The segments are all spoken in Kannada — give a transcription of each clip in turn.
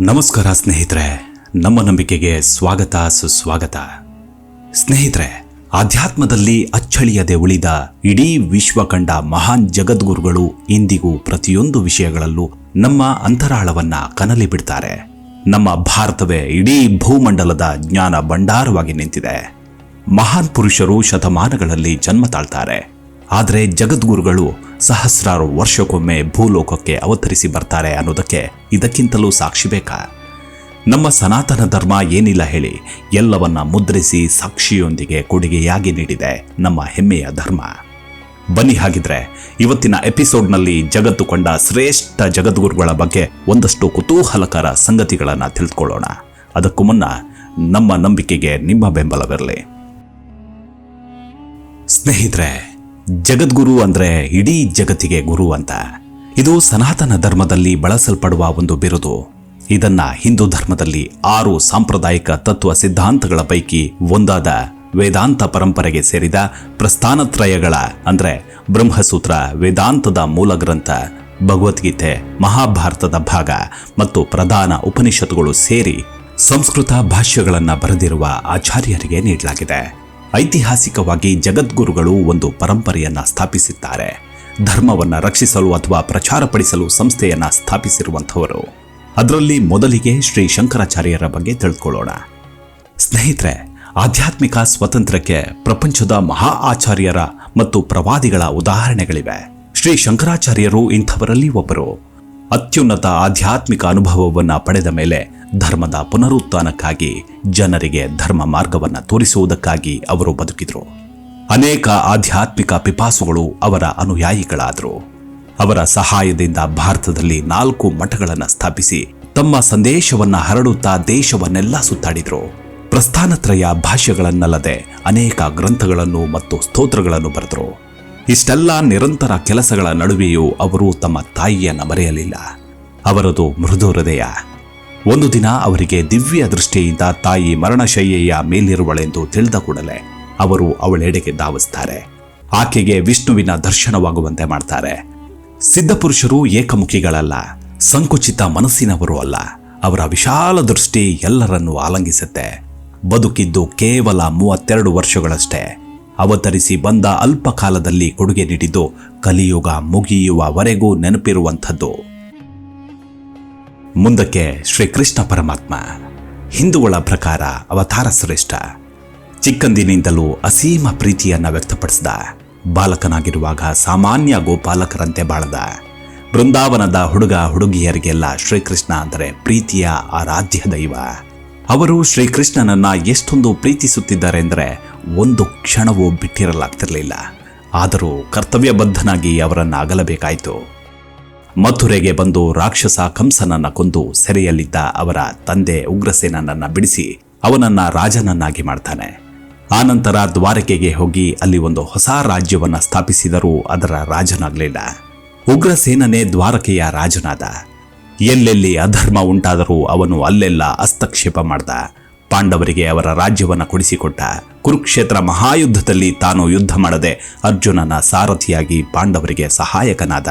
ನಮಸ್ಕಾರ ಸ್ನೇಹಿತರೆ, ನಮ್ಮ ನಂಬಿಕೆಗೆ ಸ್ವಾಗತ, ಸುಸ್ವಾಗತ. ಸ್ನೇಹಿತರೆ, ಆಧ್ಯಾತ್ಮದಲ್ಲಿ ಅಚ್ಚಳಿಯದೆ ಉಳಿದ ಇಡೀ ವಿಶ್ವ ಕಂಡ ಮಹಾನ್ ಜಗದ್ಗುರುಗಳು ಇಂದಿಗೂ ಪ್ರತಿಯೊಂದು ವಿಷಯಗಳಲ್ಲೂ ನಮ್ಮ ಅಂತರಾಳವನ್ನ ಕನಲಿ ಬಿಡ್ತಾರೆ. ನಮ್ಮ ಭಾರತವೇ ಇಡೀ ಭೂಮಂಡಲದ ಜ್ಞಾನ ಭಂಡಾರವಾಗಿ ನಿಂತಿದೆ. ಮಹಾನ್ ಪುರುಷರು ಶತಮಾನಗಳಲ್ಲಿ ಜನ್ಮ ತಾಳ್ತಾರೆ. ಆದರೆ ಜಗದ್ಗುರುಗಳು ಸಹಸ್ರಾರು ವರ್ಷಕ್ಕೊಮ್ಮೆ ಭೂಲೋಕಕ್ಕೆ ಅವತರಿಸಿ ಬರ್ತಾರೆ ಅನ್ನೋದಕ್ಕೆ ಇದಕ್ಕಿಂತಲೂ ಸಾಕ್ಷಿ ಬೇಕಾ? ನಮ್ಮ ಸನಾತನ ಧರ್ಮ ಏನಿಲ್ಲ ಹೇಳಿ, ಎಲ್ಲವನ್ನ ಮುದ್ರಿಸಿ ಸಾಕ್ಷಿಯೊಂದಿಗೆ ಕೊಡುಗೆಯಾಗಿ ನೀಡಿದೆ ನಮ್ಮ ಹೆಮ್ಮೆಯ ಧರ್ಮ. ಬನ್ನಿ ಹಾಗಿದ್ರೆ, ಇವತ್ತಿನ ಎಪಿಸೋಡ್ನಲ್ಲಿ ಜಗತ್ತು ಕಂಡ ಶ್ರೇಷ್ಠ ಜಗದ್ಗುರುಗಳ ಬಗ್ಗೆ ಒಂದಷ್ಟು ಕುತೂಹಲಕರ ಸಂಗತಿಗಳನ್ನು ತಿಳಿದುಕೊಳ್ಳೋಣ ಅದಕ್ಕೂ ಮುನ್ನ ನಮ್ಮ ನಂಬಿಕೆಗೆ ನಿಮ್ಮ ಬೆಂಬಲವಿರಲಿ. ಸ್ನೇಹಿತರೆ ಜಗದ್ಗುರು ಅಂದ್ರೆ ಇಡೀ ಜಗತ್ತಿಗೆ ಗುರು ಅಂತ. ಇದು ಸನಾತನ ಧರ್ಮದಲ್ಲಿ ಬಳಸಲ್ಪಡುವ ಒಂದು ಬಿರುದು. ಇದನ್ನ ಹಿಂದೂ ಧರ್ಮದಲ್ಲಿ ಆರು ಸಾಂಪ್ರದಾಯಿಕ ತತ್ವ ಸಿದ್ಧಾಂತಗಳ ಪೈಕಿ ಒಂದಾದ ವೇದಾಂತ ಪರಂಪರೆಗೆ ಸೇರಿದ ಪ್ರಸ್ಥಾನತ್ರಯಗಳ ಅಂದ್ರೆ ಬ್ರಹ್ಮಸೂತ್ರ ವೇದಾಂತದ ಮೂಲ ಗ್ರಂಥ, ಭಗವದ್ಗೀತೆ, ಮಹಾಭಾರತದ ಭಾಗ ಮತ್ತು ಪ್ರಧಾನ ಉಪನಿಷತ್ತುಗಳು ಸೇರಿ ಸಂಸ್ಕೃತ ಭಾಷ್ಯಗಳನ್ನು ಬರೆದಿರುವ ಆಚಾರ್ಯರಿಗೆ ನೀಡಲಾಗಿದೆ. ಐತಿಹಾಸಿಕವಾಗಿ ಜಗದ್ಗುರುಗಳು ಒಂದು ಪರಂಪರೆಯನ್ನ ಸ್ಥಾಪಿಸಿದ್ದಾರೆ. ಧರ್ಮವನ್ನ ರಕ್ಷಿಸಲು ಅಥವಾ ಪ್ರಚಾರಪಡಿಸಲು ಸಂಸ್ಥೆಯನ್ನ ಸ್ಥಾಪಿಸಿರುವಂಥವರು. ಅದರಲ್ಲಿ ಮೊದಲಿಗೆ ಶ್ರೀ ಶಂಕರಾಚಾರ್ಯರ ಬಗ್ಗೆ ತಿಳ್ಕೊಳ್ಳೋಣ. ಸ್ನೇಹಿತರೆ, ಆಧ್ಯಾತ್ಮಿಕ ಸ್ವಾತಂತ್ರ್ಯಕ್ಕೆ ಪ್ರಪಂಚದ ಮಹಾ ಆಚಾರ್ಯರ ಮತ್ತು ಪ್ರವಾದಿಗಳ ಉದಾಹರಣೆಗಳಿವೆ. ಶ್ರೀ ಶಂಕರಾಚಾರ್ಯರು ಇಂಥವರಲ್ಲಿ ಒಬ್ಬರು. ಅತ್ಯುನ್ನತ ಆಧ್ಯಾತ್ಮಿಕ ಅನುಭವವನ್ನು ಪಡೆದ ಮೇಲೆ ಧರ್ಮದ ಪುನರುತ್ಥಾನಕ್ಕಾಗಿ ಜನರಿಗೆ ಧರ್ಮ ಮಾರ್ಗವನ್ನ ತೋರಿಸುವುದಕ್ಕಾಗಿ ಅವರು ಬದುಕಿದ್ರು. ಅನೇಕ ಆಧ್ಯಾತ್ಮಿಕ ಪಿಪಾಸುಗಳು ಅವರ ಅನುಯಾಯಿಗಳಾದರು. ಅವರ ಸಹಾಯದಿಂದ ಭಾರತದಲ್ಲಿ ನಾಲ್ಕು ಮಠಗಳನ್ನು ಸ್ಥಾಪಿಸಿ ತಮ್ಮ ಸಂದೇಶವನ್ನ ಹರಡುತ್ತಾ ದೇಶವನ್ನೆಲ್ಲ ಸುತ್ತಾಡಿದರು. ಪ್ರಸ್ಥಾನತ್ರಯ ಭಾಷೆಗಳನ್ನಲ್ಲದೆ ಅನೇಕ ಗ್ರಂಥಗಳನ್ನು ಮತ್ತು ಸ್ತೋತ್ರಗಳನ್ನು ಬರೆದರು. ಇಷ್ಟೆಲ್ಲ ನಿರಂತರ ಕೆಲಸಗಳ ನಡುವೆಯೂ ಅವರು ತಮ್ಮ ತಾಯಿಯನ್ನ ಮರೆಯಲಿಲ್ಲ. ಅವರದು ಮೃದು ಹೃದಯ. ಒಂದು ದಿನ ಅವರಿಗೆ ದಿವ್ಯ ದೃಷ್ಟಿಯಿಂದ ತಾಯಿ ಮರಣಶಯ್ಯೆಯ ಮೇಲಿರುವಳೆಂದು ತಿಳಿದ ಕೂಡಲೇ ಅವರು ಅವಳೆಡೆಗೆ ಧಾವಿಸ್ತಾರೆ. ಆಕೆಗೆ ವಿಷ್ಣುವಿನ ದರ್ಶನವಾಗುವಂತೆ ಮಾಡ್ತಾರೆ. ಸಿದ್ಧಪುರುಷರು ಏಕಮುಖಿಗಳಲ್ಲ, ಸಂಕುಚಿತ ಮನಸ್ಸಿನವರು ಅಲ್ಲ. ಅವರ ವಿಶಾಲ ದೃಷ್ಟಿ ಎಲ್ಲರನ್ನೂ ಆಲಂಗಿಸುತ್ತೆ. ಬದುಕಿದ್ದು ಕೇವಲ ಮೂವತ್ತೆರಡು ವರ್ಷಗಳಷ್ಟೇ. ಅವತರಿಸಿ ಬಂದ ಅಲ್ಪ ಕಾಲದಲ್ಲಿ ಕೊಡುಗೆ ನೀಡಿದ್ದು ಕಲಿಯುಗ ಮುಗಿಯುವವರೆಗೂ ನೆನಪಿರುವಂಥದ್ದು. ಮುಂದಕ್ಕೆ ಶ್ರೀಕೃಷ್ಣ ಪರಮಾತ್ಮ. ಹಿಂದೂಗಳ ಪ್ರಕಾರ ಅವತಾರ ಶ್ರೇಷ್ಠ. ಚಿಕ್ಕಂದಿನಿಂದಲೂ ಅಸೀಮ ಪ್ರೀತಿಯನ್ನ ವ್ಯಕ್ತಪಡಿಸಿದ. ಬಾಲಕನಾಗಿರುವಾಗ ಸಾಮಾನ್ಯ ಗೋಪಾಲಕರಂತೆ ಬಾಳದ. ಬೃಂದಾವನದ ಹುಡುಗ ಹುಡುಗಿಯರಿಗೆಲ್ಲ ಶ್ರೀಕೃಷ್ಣ ಅಂದರೆ ಪ್ರೀತಿಯ ಆರಾಧ್ಯ ದೈವ. ಅವರು ಶ್ರೀಕೃಷ್ಣನನ್ನ ಎಷ್ಟೊಂದು ಪ್ರೀತಿಸುತ್ತಿದ್ದಾರೆ ಅಂದರೆ ಒಂದು ಕ್ಷಣವೂ ಬಿಟ್ಟಿರಲಾಗ್ತಿರಲಿಲ್ಲ. ಆದರೂ ಕರ್ತವ್ಯಬದ್ಧನಾಗಿ ಅವರನ್ನು ಅಗಲಬೇಕಾಯಿತು ಮಥುರೆಗೆ ಬಂದು ರಾಕ್ಷಸ ಕಂಸನನ್ನ ಕೊಂದು ಸೆರೆಯಲ್ಲಿದ್ದ ಅವರ ತಂದೆ ಉಗ್ರಸೇನನನ್ನ ಬಿಡಿಸಿ ಅವನನ್ನ ರಾಜನನ್ನಾಗಿ ಮಾಡ್ತಾನೆ. ಆನಂತರ ದ್ವಾರಕೆಗೆ ಹೋಗಿ ಅಲ್ಲಿ ಒಂದು ಹೊಸ ರಾಜ್ಯವನ್ನ ಸ್ಥಾಪಿಸಿದರೂ ಅದರ ರಾಜನಾಗಲಿಲ್ಲ. ಉಗ್ರಸೇನನೇ ದ್ವಾರಕೆಯ ರಾಜನಾದ. ಎಲ್ಲೆಲ್ಲಿ ಅಧರ್ಮ ಉಂಟಾದರೂ ಅವನು ಅಲ್ಲೆಲ್ಲ ಹಸ್ತಕ್ಷೇಪ ಮಾಡ್ದ. ಪಾಂಡವರಿಗೆ ಅವರ ರಾಜ್ಯವನ್ನು ಕೊಡಿಸಿಕೊಟ್ಟ. ಕುರುಕ್ಷೇತ್ರ ಮಹಾಯುದ್ಧದಲ್ಲಿ ತಾನು ಯುದ್ಧ ಮಾಡದೆ ಅರ್ಜುನನ ಸಾರಥಿಯಾಗಿ ಪಾಂಡವರಿಗೆ ಸಹಾಯಕನಾದ.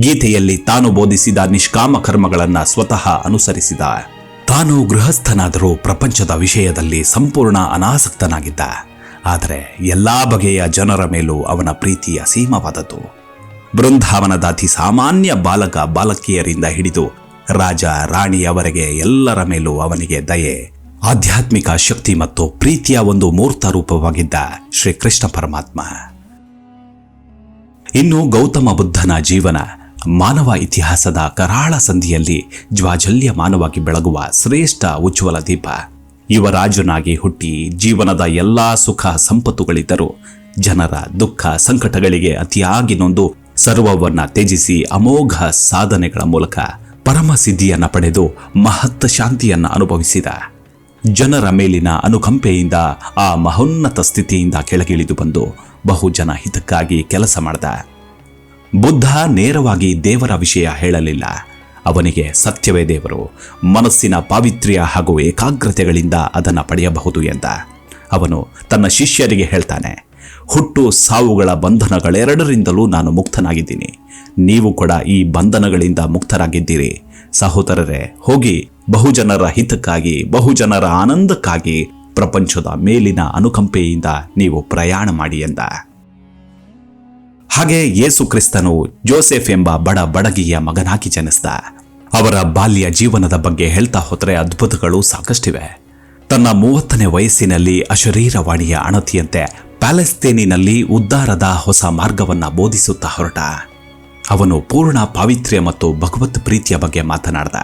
ಗೀತೆಯಲ್ಲಿ ತಾನು ಬೋಧಿಸಿದ ನಿಷ್ಕಾಮ ಕರ್ಮಗಳನ್ನ ಸ್ವತಃ ಅನುಸರಿಸಿದ. ತಾನು ಗೃಹಸ್ಥನಾದರೂ ಪ್ರಪಂಚದ ವಿಷಯದಲ್ಲಿ ಸಂಪೂರ್ಣ ಅನಾಸಕ್ತನಾಗಿದ್ದ. ಆದರೆ ಎಲ್ಲಾ ಬಗೆಯ ಜನರ ಮೇಲೂ ಅವನ ಪ್ರೀತಿ ಅಸೀಮವಾದದ್ದು ಬೃಂದಾವನದ ಅತಿ ಸಾಮಾನ್ಯ ಬಾಲಕ ಬಾಲಕಿಯರಿಂದ ಹಿಡಿದು ರಾಜ ರಾಣಿಯವರೆಗೆ ಎಲ್ಲರ ಮೇಲೂ ಅವನಿಗೆ ದಯೆ, ಆಧ್ಯಾತ್ಮಿಕ ಶಕ್ತಿ ಮತ್ತು ಪ್ರೀತಿಯ ಒಂದು ಮೂರ್ತ ರೂಪವಾಗಿದ್ದ ಶ್ರೀಕೃಷ್ಣ ಪರಮಾತ್ಮ. ಇನ್ನು ಗೌತಮ ಬುದ್ಧನ ಜೀವನ ಮಾನವ ಇತಿಹಾಸದ ಕರಾಳ ಸಂಧಿಯಲ್ಲಿ ಜ್ವಾಜಲ್ಯಮಾನವಾಗಿ ಬೆಳಗುವ ಶ್ರೇಷ್ಠ ಉಜ್ವಲ ದೀಪ. ಯುವರಾಜನಾಗಿ ಹುಟ್ಟಿ ಜೀವನದ ಎಲ್ಲಾ ಸುಖ ಸಂಪತ್ತುಗಳಿದ್ದರೂ ಜನರ ದುಃಖ ಸಂಕಟಗಳಿಗೆ ಅತಿಯಾಗಿ ನೊಂದು ಸರ್ವವನ್ನ ತ್ಯಜಿಸಿ ಅಮೋಘ ಸಾಧನೆಗಳ ಮೂಲಕ ಪರಮ ಸಿದ್ಧಿಯನ್ನ ಪಡೆದು ಮಹತ್ತ ಶಾಂತಿಯನ್ನ ಅನುಭವಿಸಿದ. ಜನರ ಮೇಲಿನ ಅನುಕಂಪೆಯಿಂದ ಆ ಮಹೋನ್ನತ ಸ್ಥಿತಿಯಿಂದ ಕೆಳಗಿಳಿದು ಬಂದು ಬಹುಜನ ಹಿತಕ್ಕಾಗಿ ಕೆಲಸ ಮಾಡಿದ. ಬುದ್ಧ ನೇರವಾಗಿ ದೇವರ ವಿಷಯ ಹೇಳಲಿಲ್ಲ. ಅವನಿಗೆ ಸತ್ಯವೇ ದೇವರು, ಮನಸ್ಸಿನ ಪಾವಿತ್ರ್ಯ ಹಾಗೂ ಏಕಾಗ್ರತೆಗಳಿಂದ ಅದನ್ನು ಪಡೆಯಬಹುದು ಎಂದ. ಅವನು ತನ್ನ ಶಿಷ್ಯರಿಗೆ ಹೇಳ್ತಾನೆ, ಹುಟ್ಟು ಸಾವುಗಳ ಬಂಧನಗಳೆರಡರಿಂದಲೂ ನಾನು ಮುಕ್ತನಾಗಿದ್ದೀನಿ. ನೀವು ಕೂಡ ಈ ಬಂಧನಗಳಿಂದ ಮುಕ್ತರಾಗಿದ್ದೀರಿ. ಸಹೋದರರೇ, ಹೋಗಿ ಬಹುಜನರ ಹಿತಕ್ಕಾಗಿ, ಬಹುಜನರ ಆನಂದಕ್ಕಾಗಿ ಪ್ರಪಂಚದ ಮೇಲಿನ ಅನುಕಂಪೆಯಿಂದ ನೀವು ಪ್ರಯಾಣ ಮಾಡಿ ಎಂದ. ಹಾಗೆ ಯೇಸು ಕ್ರಿಸ್ತನು ಜೋಸೆಫ್ ಎಂಬ ಬಡ ಬಡಗಿಯ ಮಗನಾಗಿ ಜನಿಸಿದ. ಅವರ ಬಾಲ್ಯ ಜೀವನದ ಬಗ್ಗೆ ಹೇಳ್ತಾ ಹೋದರೆ ಅದ್ಭುತಗಳು ಸಾಕಷ್ಟಿವೆ. ತನ್ನ ಮೂವತ್ತನೇ ವಯಸ್ಸಿನಲ್ಲಿ ಅಶರೀರವಾಣಿಯ ಅಣತಿಯಂತೆ ಪ್ಯಾಲೆಸ್ತೇನಿನಲ್ಲಿ ಉದ್ಧಾರದ ಹೊಸ ಮಾರ್ಗವನ್ನ ಬೋಧಿಸುತ್ತಾ ಹೊರಟ. ಅವನು ಪೂರ್ಣ ಪಾವಿತ್ರ್ಯ ಮತ್ತು ಭಗವತ್ ಪ್ರೀತಿಯ ಬಗ್ಗೆ ಮಾತನಾಡ್ದ.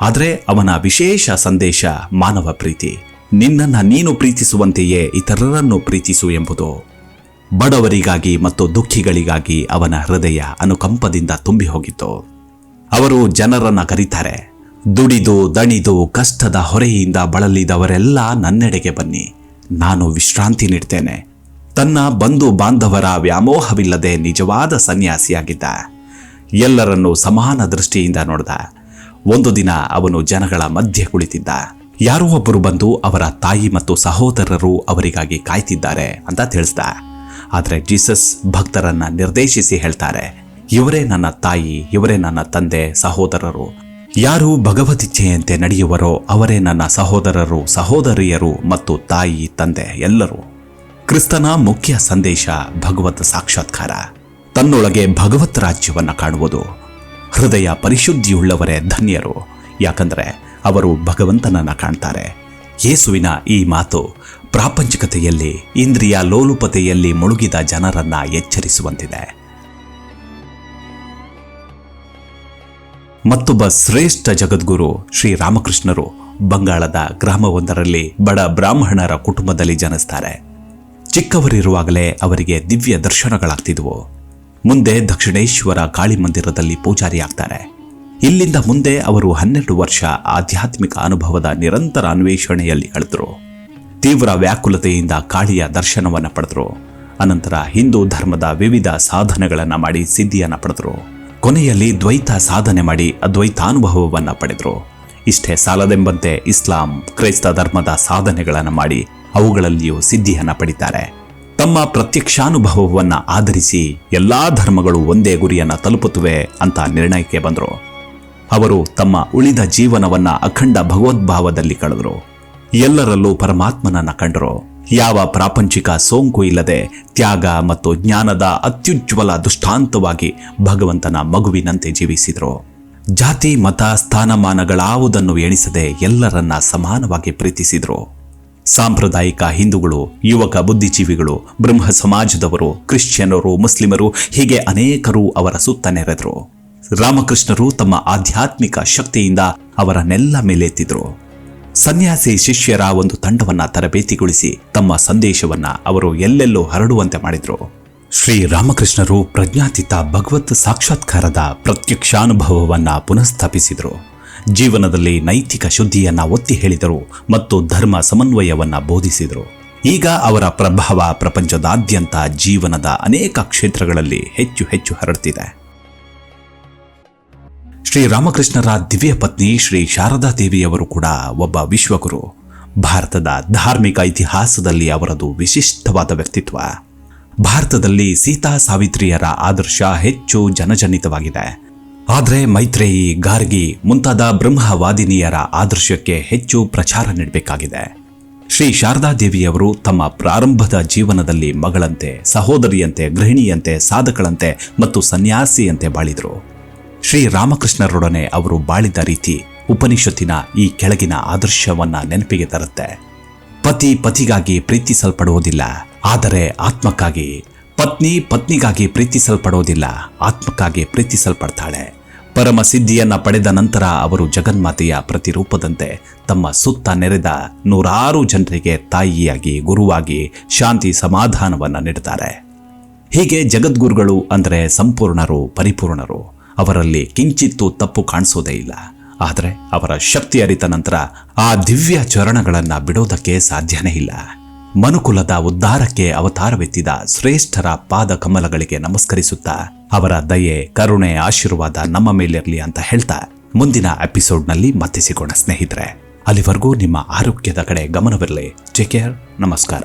ಆದರೆ ಅವನ ವಿಶೇಷ ಸಂದೇಶ ಮಾನವ ಪ್ರೀತಿ. ನಿನ್ನನ್ನ ನೀನು ಪ್ರೀತಿಸುವಂತೆಯೇ ಇತರರನ್ನು ಪ್ರೀತಿಸು ಎಂಬುದು ಬಡವರಿಗಾಗಿ ಮತ್ತು ದುಃಖಿಗಳಿಗಾಗಿ ಅವನ ಹೃದಯ ಅನುಕಂಪದಿಂದ ತುಂಬಿ ಹೋಗಿತ್ತು ಅವರು ಜನರನ್ನ ಕರೀತಾರೆ, ದುಡಿದು ದಣಿದು ಕಷ್ಟದ ಹೊರೆಯಿಂದ ಬಳಲಿದವರೆಲ್ಲ ನನ್ನೆಡೆಗೆ ಬನ್ನಿ, ನಾನು ವಿಶ್ರಾಂತಿ ನೀಡ್ತೇನೆ. ತನ್ನ ಬಂಧು ಬಾಂಧವರ ವ್ಯಾಮೋಹವಿಲ್ಲದೆ ನಿಜವಾದ ಸನ್ಯಾಸಿಯಾಗಿದ್ದ. ಎಲ್ಲರನ್ನು ಸಮಾನ ದೃಷ್ಟಿಯಿಂದ ನೋಡ್ದ. ಒಂದು ದಿನ ಅವನು ಜನಗಳ ಮಧ್ಯೆ ಕುಳಿತಿದ್ದ. ಯಾರೋ ಒಬ್ಬರು ಬಂದು ಅವರ ತಾಯಿ ಮತ್ತು ಸಹೋದರರು ಅವರಿಗಾಗಿ ಕಾಯ್ತಿದ್ದಾರೆ ಅಂತ ತಿಳಿಸ್ದ. ಆದರೆ ಜೀಸಸ್ ಭಕ್ತರನ್ನ ನಿರ್ದೇಶಿಸಿ ಹೇಳ್ತಾರೆ, ಇವರೇ ನನ್ನ ತಾಯಿ, ಇವರೇ ನನ್ನ ತಂದೆ, ಸಹೋದರರು. ಯಾರು ಭಗವದಿಚ್ಛೆಯಂತೆ ನಡೆಯುವರೋ ಅವರೇ ನನ್ನ ಸಹೋದರರು, ಸಹೋದರಿಯರು ಮತ್ತು ತಾಯಿ, ತಂದೆ ಎಲ್ಲರೂ. ಕ್ರಿಸ್ತನ ಮುಖ್ಯ ಸಂದೇಶ ಭಗವತ್ ಸಾಕ್ಷಾತ್ಕಾರ. ತನ್ನೊಳಗೆ ಭಗವತ್ ರಾಜ್ಯವನ್ನು ಕಾಣುವುದು. ಹೃದಯ ಪರಿಶುದ್ಧಿಯುಳ್ಳವರೇ ಧನ್ಯರು. ಯಾಕಂದ್ರೆ ಅವರು ಭಗವಂತನನ್ನ ಕಾಣ್ತಾರೆ. ಯೇಸುವಿನ ಈ ಮಾತು ಪ್ರಾಪಂಚಿಕತೆಯಲ್ಲಿ, ಇಂದ್ರಿಯ ಲೋಲುಪತೆಯಲ್ಲಿ ಮುಳುಗಿದ ಜನರನ್ನ ಎಚ್ಚರಿಸುವಂತಿದೆ. ಮತ್ತೊಬ್ಬ ಶ್ರೇಷ್ಠ ಜಗದ್ಗುರು ಶ್ರೀರಾಮಕೃಷ್ಣರು ಬಂಗಾಳದ ಗ್ರಾಮವೊಂದರಲ್ಲಿ ಬಡ ಬ್ರಾಹ್ಮಣರ ಕುಟುಂಬದಲ್ಲಿ ಜನಿಸ್ತಾರೆ. ಚಿಕ್ಕವರಿರುವಾಗಲೇ ಅವರಿಗೆ ದಿವ್ಯ ದರ್ಶನಗಳಾಗ್ತಿದ್ವು. ಮುಂದೆ ದಕ್ಷಿಣೇಶ್ವರ ಕಾಳಿ ಮಂದಿರದಲ್ಲಿ ಪೂಜಾರಿ ಆಗ್ತಾರೆ ಇಲ್ಲಿಂದ ಮುಂದೆ ಅವರು ಹನ್ನೆರಡು ವರ್ಷ ಆಧ್ಯಾತ್ಮಿಕ ಅನುಭವದ ನಿರಂತರ ಅನ್ವೇಷಣೆಯಲ್ಲಿ ಕಳೆದರು. ತೀವ್ರ ವ್ಯಾಕುಲತೆಯಿಂದ ಕಾಳಿಯ ದರ್ಶನವನ್ನು ಪಡೆದರು. ಅನಂತರ ಹಿಂದೂ ಧರ್ಮದ ವಿವಿಧ ಸಾಧನೆಗಳನ್ನು ಮಾಡಿ ಸಿದ್ಧಿಯನ್ನ ಪಡೆದರು. ಕೊನೆಯಲ್ಲಿ ದ್ವೈತ ಸಾಧನೆ ಮಾಡಿ ಅದ್ವೈತಾನುಭವವನ್ನು ಪಡೆದರು. ಇಷ್ಟೇ ಸಾಲದೆಂಬಂತೆ ಇಸ್ಲಾಂ, ಕ್ರೈಸ್ತ ಧರ್ಮದ ಸಾಧನೆಗಳನ್ನು ಮಾಡಿ ಅವುಗಳಲ್ಲಿಯೂ ಸಿದ್ಧಿಯನ್ನ ಪಡಿತಾರೆ. ತಮ್ಮ ಪ್ರತ್ಯಕ್ಷಾನುಭವವನ್ನು ಆಧರಿಸಿ ಎಲ್ಲಾ ಧರ್ಮಗಳು ಒಂದೇ ಗುರಿಯನ್ನ ತಲುಪುತ್ತವೆ ಅಂತ ನಿರ್ಣಯಕ್ಕೆ ಬಂದರು. ಅವರು ತಮ್ಮ ಉಳಿದ ಜೀವನವನ್ನ ಅಖಂಡ ಭಗವದ್ಭಾವದಲ್ಲಿ ಕಳೆದರು. ಎಲ್ಲರಲ್ಲೂ ಪರಮಾತ್ಮನನ್ನ ಕಂಡರು. ಯಾವ ಪ್ರಾಪಂಚಿಕ ಸೋಂಕು ಇಲ್ಲದೆ ತ್ಯಾಗ ಮತ್ತು ಜ್ಞಾನದ ಅತ್ಯುಜ್ವಲ ದುಷ್ಟಾಂತವಾಗಿ ಭಗವಂತನ ಮಗುವಿನಂತೆ ಜೀವಿಸಿದರು. ಜಾತಿ, ಮತ, ಸ್ಥಾನಮಾನಗಳಾವುದನ್ನು ಎಣಿಸದೆ ಎಲ್ಲರನ್ನ ಸಮಾನವಾಗಿ ಪ್ರೀತಿಸಿದರು. ಸಾಂಪ್ರದಾಯಿಕ ಹಿಂದೂಗಳು, ಯುವಕ ಬುದ್ಧಿಜೀವಿಗಳು, ಬ್ರಹ್ಮ ಸಮಾಜದವರು, ಕ್ರಿಶ್ಚಿಯನರು, ಮುಸ್ಲಿಮರು, ಹೀಗೆ ಅನೇಕರು ಅವರ ಸುತ್ತ ನೆರೆದರು. ರಾಮಕೃಷ್ಣರು ತಮ್ಮ ಆಧ್ಯಾತ್ಮಿಕ ಶಕ್ತಿಯಿಂದ ಅವರನ್ನೆಲ್ಲ ಮೇಲೆತ್ತಿದ್ರು. ಸನ್ಯಾಸಿ ಶಿಷ್ಯರ ಒಂದು ತಂಡವನ್ನ ತರಬೇತಿಗೊಳಿಸಿ ತಮ್ಮ ಸಂದೇಶವನ್ನ ಅವರು ಎಲ್ಲೆಲ್ಲೂ ಹರಡುವಂತೆ ಮಾಡಿದ್ರು. ಶ್ರೀ ರಾಮಕೃಷ್ಣರು ಪ್ರಜ್ಞಾತೀತ ಭಗವತ್ ಸಾಕ್ಷಾತ್ಕಾರದ ಪ್ರತ್ಯಕ್ಷಾನುಭವವನ್ನ ಪುನಃಸ್ಥಾಪಿಸಿದರು. ಜೀವನದಲ್ಲಿ ನೈತಿಕ ಶುದ್ಧಿಯನ್ನ ಒತ್ತಿ ಹೇಳಿದರು ಮತ್ತು ಧರ್ಮ ಸಮನ್ವಯವನ್ನ ಬೋಧಿಸಿದರು. ಈಗ ಅವರ ಪ್ರಭಾವ ಪ್ರಪಂಚದಾದ್ಯಂತ ಜೀವನದ ಅನೇಕ ಕ್ಷೇತ್ರಗಳಲ್ಲಿ ಹೆಚ್ಚು ಹೆಚ್ಚು ಹರಡುತ್ತಿದೆ ಶ್ರೀ ರಾಮಕೃಷ್ಣರ ದಿವ್ಯ ಪತ್ನಿ ಶ್ರೀ ಶಾರದಾ ದೇವಿಯವರು ಕೂಡ ಒಬ್ಬ ವಿಶ್ವಗುರು. ಭಾರತದ ಧಾರ್ಮಿಕ ಇತಿಹಾಸದಲ್ಲಿ ಅವರದು ವಿಶಿಷ್ಟವಾದ ವ್ಯಕ್ತಿತ್ವ. ಭಾರತದಲ್ಲಿ ಸೀತಾ ಸಾವಿತ್ರಿಯರ ಆದರ್ಶ ಹೆಚ್ಚು ಜನಜನಿತವಾಗಿದೆ. ಆದರೆ ಮೈತ್ರೇಯಿ ಗಾರ್ಗಿ ಮುಂತಾದ ಬ್ರಹ್ಮವಾದಿನಿಯರ ಆದರ್ಶಕ್ಕೆ ಹೆಚ್ಚು ಪ್ರಚಾರ ನೀಡಬೇಕಾಗಿದೆ. ಶ್ರೀ ಶಾರದಾ ದೇವಿಯವರು ತಮ್ಮ ಪ್ರಾರಂಭದ ಜೀವನದಲ್ಲಿ ಮಗಳಂತೆ, ಸಹೋದರಿಯಂತೆ, ಗೃಹಿಣಿಯಂತೆ, ಸಾಧಕಳಂತೆ ಮತ್ತು ಸನ್ಯಾಸಿಯಂತೆ ಬಾಳಿದರು. ಶ್ರೀ ರಾಮಕೃಷ್ಣರೊಡನೆ ಅವರು ಬಾಳಿದ ರೀತಿ ಉಪನಿಷತ್ತಿನ ಈ ಕೆಳಗಿನ ಆದರ್ಶವನ್ನ ನೆನಪಿಗೆ ತರುತ್ತೆ. ಪತಿ ಪತಿಗಾಗಿ ಪ್ರೀತಿಸಲ್ಪಡುವುದಿಲ್ಲ, ಆದರೆ ಆತ್ಮಕ್ಕಾಗಿ, ಪತ್ನಿ ಪತ್ನಿಗಾಗಿ ಪ್ರೀತಿಸಲ್ಪಡೋದಿಲ್ಲ ಆತ್ಮಕ್ಕಾಗಿ ಪ್ರೀತಿಸಲ್ಪಡ್ತಾಳೆ. ಪರಮ ಸಿದ್ಧಿಯನ್ನ ಪಡೆದ ನಂತರ ಅವರು ಜಗನ್ಮಾತೆಯ ಪ್ರತಿರೂಪದಂತೆ ತಮ್ಮ ಸುತ್ತ ನೆರೆದ ನೂರಾರು ಜನರಿಗೆ ತಾಯಿಯಾಗಿ, ಗುರುವಾಗಿ ಶಾಂತಿ ಸಮಾಧಾನವನ್ನ ನೀಡುತ್ತಾರೆ. ಹೀಗೆ ಜಗದ್ಗುರುಗಳು ಅಂದರೆ ಸಂಪೂರ್ಣರು, ಪರಿಪೂರ್ಣರು. ಅವರಲ್ಲಿ ಕಿಂಚಿತ್ತೂ ತಪ್ಪು ಕಾಣಿಸೋದೇ ಇಲ್ಲ. ಆದರೆ ಅವರ ಶಕ್ತಿ ಅರಿತ ನಂತರ ಆ ದಿವ್ಯ ಚರಣಗಳನ್ನು ಬಿಡೋದಕ್ಕೆ ಸಾಧ್ಯನೇ ಇಲ್ಲ. ಮನುಕುಲದ ಉದ್ಧಾರಕ್ಕೆ ಅವತಾರವೆತ್ತಿದ ಶ್ರೇಷ್ಠರ ಪಾದ ಕಮಲಗಳಿಗೆ ನಮಸ್ಕರಿಸುತ್ತಾ ಅವರ ದಯೆ, ಕರುಣೆ, ಆಶೀರ್ವಾದ ನಮ್ಮ ಮೇಲಿರಲಿ ಅಂತ ಹೇಳ್ತಾ ಮುಂದಿನ ಎಪಿಸೋಡ್ನಲ್ಲಿ ಮತ್ತೆ ಸಿಗೋಣ ಸ್ನೇಹಿತರೆ. ಅಲ್ಲಿವರೆಗೂ ನಿಮ್ಮ ಆರೋಗ್ಯದ ಕಡೆ ಗಮನವಿರಲಿ. ಟೇಕ್ ಕೇರ್ ನಮಸ್ಕಾರ.